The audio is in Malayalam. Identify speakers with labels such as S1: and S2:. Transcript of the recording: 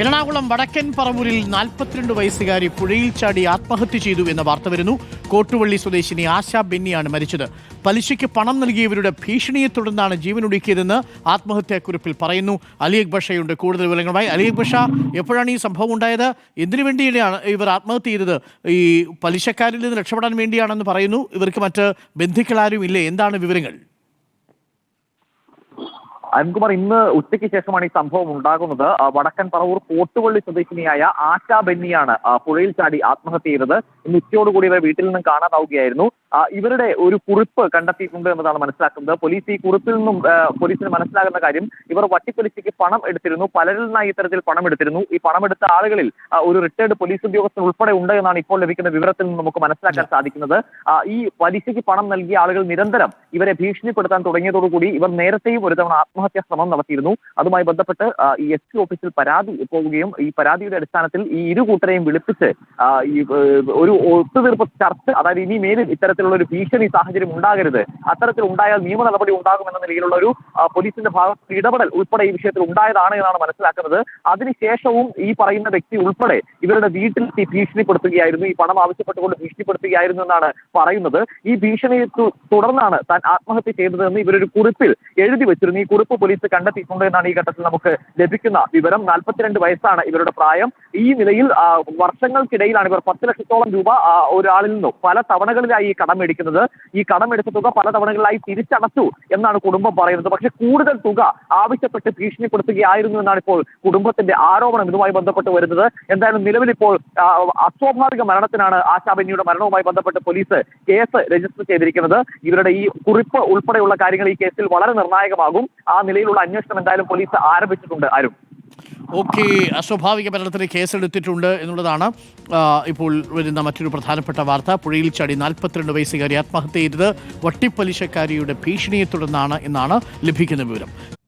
S1: എറണാകുളം വടക്കൻ പറവൂരിൽ നാൽപ്പത്തിരണ്ട് വയസ്സുകാരി പുഴയിൽ ചാടി ആത്മഹത്യ ചെയ്തു എന്ന വാർത്ത വരുന്നു കോട്ടുവള്ളി സ്വദേശിനി ആശ ബെന്നിയാണ് മരിച്ചത് പലിശയ്ക്ക് പണം നൽകിയവരുടെ ഭീഷണിയെ തുടർന്നാണ് ജീവനൊടുക്കിയതെന്ന് ആത്മഹത്യാക്കുറിപ്പിൽ പറയുന്നു അലി ബഷയുണ്ട് കൂടുതൽ വിവരങ്ങളുമായി അലി ബഷ എപ്പോഴാണ് ഈ സംഭവം ഉണ്ടായത് എന്തിനു വേണ്ടിയാണ് ഇവർ ആത്മഹത്യ ചെയ്തത് ഈ പലിശക്കാരിൽ നിന്ന് രക്ഷപ്പെടാൻ വേണ്ടിയാണെന്ന് പറയുന്നു ഇവർക്ക് മറ്റ് ബന്ധുക്കളാരും ഇല്ലേ എന്താണ് വിവരങ്ങൾ
S2: അരുൺകുമാർ ഇന്ന് ഉച്ചയ്ക്ക് ശേഷമാണ് ഈ സംഭവം ഉണ്ടാകുന്നത് വടക്കൻ പറവൂർ കോട്ടുപള്ളി സ്വദേശിനിയായ ആശാ ബെന്നിയാണ് പുഴയിൽ ചാടി ആത്മഹത്യ ചെയ്തത് ഇന്ന് ഉച്ചയോടുകൂടി ഇവരെ വീട്ടിൽ നിന്നും കാണാതാവുകയായിരുന്നു ഇവരുടെ ഒരു കുറിപ്പ് കണ്ടെത്തിയിട്ടുണ്ട് എന്നതാണ് മനസ്സിലാക്കുന്നത് പോലീസ് ഈ കുറിപ്പിൽ നിന്നും പോലീസിന് മനസ്സിലാകുന്ന കാര്യം ഇവർ വട്ടിപ്പലിശയ്ക്ക് പണം എടുത്തിരുന്നു പലരിൽ നിന്നായി ഇത്തരത്തിൽ പണം എടുത്തിരുന്നു ഈ എടുത്ത ആളുകളിൽ ഒരു റിട്ടയർഡ് പോലീസ് ഉദ്യോഗസ്ഥൻ ഉൾപ്പെടെ ഉണ്ട് എന്നാണ് ഇപ്പോൾ ലഭിക്കുന്ന വിവരത്തിൽ നിന്ന് നമുക്ക് മനസ്സിലാക്കാൻ സാധിക്കുന്നത് ഈ പലിശയ്ക്ക് പണം നൽകിയ ആളുകൾ നിരന്തരം ഇവരെ ഭീഷണിപ്പെടുത്താൻ തുടങ്ങിയതോടുകൂടി ഇവർ നേരത്തെയും ഒരു തവണ ആത്മഹത്യാ ശ്രമം നടത്തിയിരുന്നു അതുമായി ബന്ധപ്പെട്ട് ഈ എസ് പി ഓഫീസിൽ പരാതി പോവുകയും ഈ പരാതിയുടെ അടിസ്ഥാനത്തിൽ ഈ ഇരു കൂട്ടരെയും വിളിപ്പിച്ച് ഈ ഒരു ഒത്തുതീർപ്പ് ചർച്ച അതായത് ഇനി മേലിൽ ഇത്തരത്തിൽ തരത്തിലുള്ള ഒരു ഭീഷണി സാഹചര്യം ഉണ്ടാകരുത് അത്തരത്തിൽ ഉണ്ടായാൽ നിയമ നടപടി ഉണ്ടാകുമെന്ന നിലയിലുള്ള ഒരു പോലീസിന്റെ ഭാഗത്ത് ഇടപെടൽ ഉൾപ്പെടെ ഈ വിഷയത്തിൽ ഉണ്ടായതാണ് എന്നാണ് മനസ്സിലാക്കുന്നത് അതിനുശേഷവും ഈ പറയുന്ന വ്യക്തി ഉൾപ്പെടെ ഇവരുടെ വീട്ടിലെത്തി ഭീഷണിപ്പെടുത്തുകയായിരുന്നു ഈ പണം ആവശ്യപ്പെട്ടുകൊണ്ട് ഭീഷണിപ്പെടുത്തുകയായിരുന്നു എന്നാണ് പറയുന്നത് ഈ ഭീഷണി തുടർന്നാണ് താൻ ആത്മഹത്യ ചെയ്തതെന്ന് ഇവരൊരു കുറിപ്പിൽ എഴുതി വെച്ചിരുന്നു ഈ കുറിപ്പ് പോലീസ് കണ്ടെത്തിയിട്ടുണ്ട് എന്നാണ് ഈ ഘട്ടത്തിൽ നമുക്ക് ലഭിക്കുന്ന വിവരം നാൽപ്പത്തിരണ്ട് വയസ്സാണ് ഇവരുടെ പ്രായം ഈ നിലയിൽ വർഷങ്ങൾക്കിടയിലാണ് ഇവർ പത്ത് ലക്ഷത്തോളം രൂപ ഒരാളിൽ നിന്നും പല തവണകളിലായി ഈ കടമെടുക്കുന്നത് ഈ കടമെടുത്ത തുക പല തവണകളിലായി തിരിച്ചടച്ചു എന്നാണ് കുടുംബം പറയുന്നത് പക്ഷെ കൂടുതൽ തുക ആവശ്യപ്പെട്ട് ഭീഷണിപ്പെടുത്തുകയായിരുന്നു എന്നാണ് ഇപ്പോൾ കുടുംബത്തിന്റെ ആരോപണം ഇതുമായി ബന്ധപ്പെട്ട് വരുന്നത് എന്തായാലും നിലവിൽ ഇപ്പോൾ അസ്വാഭാവിക മരണത്തിനാണ് ആശാബന്യയുടെ മരണവുമായി ബന്ധപ്പെട്ട് പോലീസ് കേസ് രജിസ്റ്റർ ചെയ്തിരിക്കുന്നത് ഇവരുടെ ഈ കുറിപ്പ് ഉൾപ്പെടെയുള്ള കാര്യങ്ങൾ ഈ കേസിൽ വളരെ നിർണായകമാകും ആ നിലയിലുള്ള അന്വേഷണം എന്തായാലും പോലീസ് ആരംഭിച്ചിട്ടുണ്ട് ആരും
S1: ഓക്കെ അസ്വാഭാവിക മരണത്തിന് കേസെടുത്തിട്ടുണ്ട് എന്നുള്ളതാണ് ഇപ്പോൾ വരുന്ന മറ്റൊരു പ്രധാനപ്പെട്ട വാർത്ത പുഴയിൽ ചാടി നാൽപ്പത്തിരണ്ട് വയസ്സുകാരി ആത്മഹത്യ ചെയ്തത് വട്ടിപ്പലിശക്കാരിയുടെ ഭീഷണിയെ തുടർന്നാണ് എന്നാണ് ലഭിക്കുന്ന വിവരം